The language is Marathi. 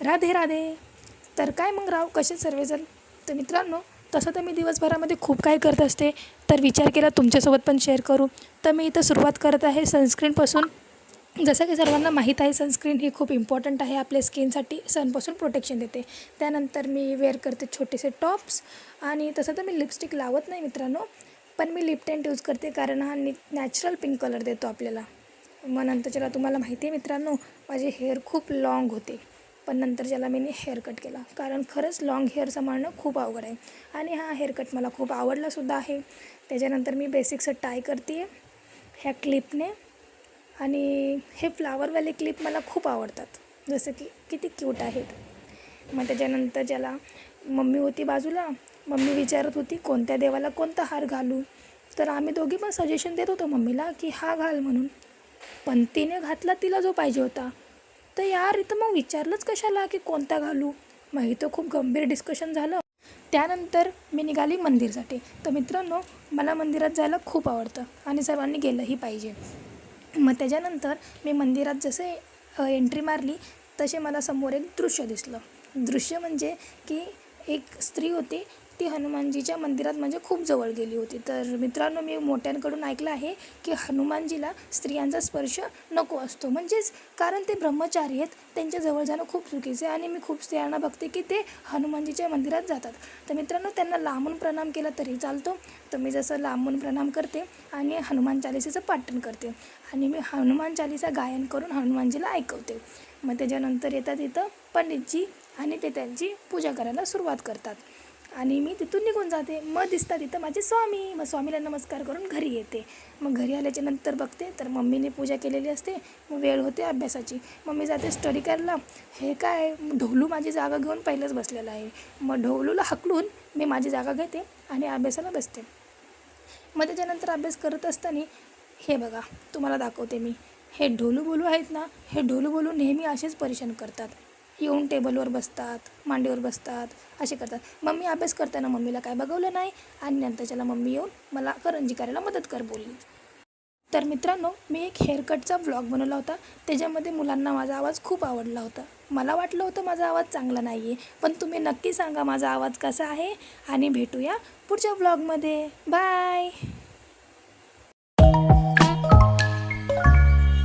राधे राधे. तर काय मग राव कसे सर्वजण? तर मित्रांनो तसं तर मी दिवसभरामध्ये खूप काय करत असते. तर विचार केला तुमच्यासोबत पण शेअर करू. तर मी इथं सुरुवात करत आहे सनस्क्रीनपासून जसं की सर्वांना माहीत आहे सनस्क्रीन ही खूप इम्पॉर्टंट आहे आपल्या स्किनसाठी सनपासून प्रोटेक्शन देते. त्यानंतर मी वेअर करते छोटेसे टॉप्स आणि तसं तर मी लिपस्टिक लावत नाही मित्रांनो. पण मी लिप टेंट यूज करते कारण हा नि नॅचरल पिंक कलर देतो आपल्याला. मग नंतरच्याला तुम्हाला माहिती आहे मित्रांनो माझे हेअर खूप लाँग होते. पण नंतर ज्याला मी हेअर कट केला. कारण खरंच लाँग हेअर सांभाळणं खूप अवघड आहे. आणि हा हेअरकट मला खूप आवडलासुद्धा आहे. त्याच्यानंतर मी बेसिकचं टाय करते आहे ह्या क्लिपने आणि हे फ्लावरवाले क्लिप मला खूप आवडतात. जसं की किती क्यूट आहेत. मग त्याच्यानंतर ज्याला मम्मी होती बाजूला. मम्मी विचारत होती कोणत्या देवाला कोणता हार घालू? तर आम्ही दोघी पण सजेशन देत होतो मम्मीला की हा घाल म्हणून. पण तिने घातला तिला जो पाहिजे होता. तर यार इथं मग विचारलंच कशाला की कोणता घालू? मग इथं खूप गंभीर डिस्कशन झालं. त्यानंतर मी निघाली मंदिरसाठी. तर मित्रांनो मला मंदिरात जायला खूप आवडतं आणि सर्वांनी गेलंही पाहिजे. मग त्याच्यानंतर मी मंदिरात जसे एंट्री मारली तसे मला समोर एक दृश्य दिसलं. दृश्य म्हणजे की एक स्त्री होती ती हनुमानजीच्या मंदिरात म्हणजे खूप जवळ गेली होती. तर मित्रांनो मी मोठ्यांकडून ऐकलं आहे की हनुमानजीला स्त्रियांचा स्पर्श नको असतो. म्हणजेच कारण ते ब्रह्मचारी आहेत त्यांच्या जवळ जाणं खूप चुकीचं आहे आणि मी खूप स्त्रियांना बघते की ते हनुमानजीच्या मंदिरात जातात. तर मित्रांनो त्यांना लांबून प्रणाम केला तरी चालतो. तर मी जसं लांबून प्रणाम करते आणि हनुमान चालिसेचं पाठण करते आणि मी हनुमान चालिसा गायन करून हनुमानजीला ऐकवते. मग त्याच्यानंतर येतात इथं पंडितजी आणि ते त्यांची पूजा करायला सुरुवात करतात. आणि मी तिथून निघून जाते. मग दिसतात तिथं माझे स्वामी. मग स्वामीला नमस्कार करून घरी येते. मग घरी आल्याच्यानंतर बघते. तर मम्मीने पूजा केलेली असते. मग वेळ होते अभ्यासाची. मम्मी जाते स्टडी करायला. हे काय? ढोलू माझी जागा घेऊन पहिलंच बसलेलं आहे. मग ढोलूला हकलून मी माझी जागा घेते आणि अभ्यासाला बसते. मग त्याच्यानंतर अभ्यास करत असताना हे बघा तुम्हाला दाखवते मी. हे ढोलू बोलू आहेत ना हे ढोलू बोलू नेहमी असेच परेशान करतात. येऊन टेबलवर बसतात मांडीवर बसतात असे करतात. मम्मी अभ्यास करताना मम्मीला काय बघवलं नाही? आणि नंतर त्याला मम्मी येऊन मला करंजी करायला मदत कर बोलली. तर मित्रांनो मी एक हेअरकटचा व्लॉग बनवला होता. त्याच्यामध्ये मुलांना माझा आवाज खूप आवडला होता. मला वाटलं होतं माझा आवाज चांगला नाही आहे पण तुम्ही नक्की सांगा माझा आवाज कसा आहे? आणि भेटूया पुढच्या व्लॉगमध्ये बाय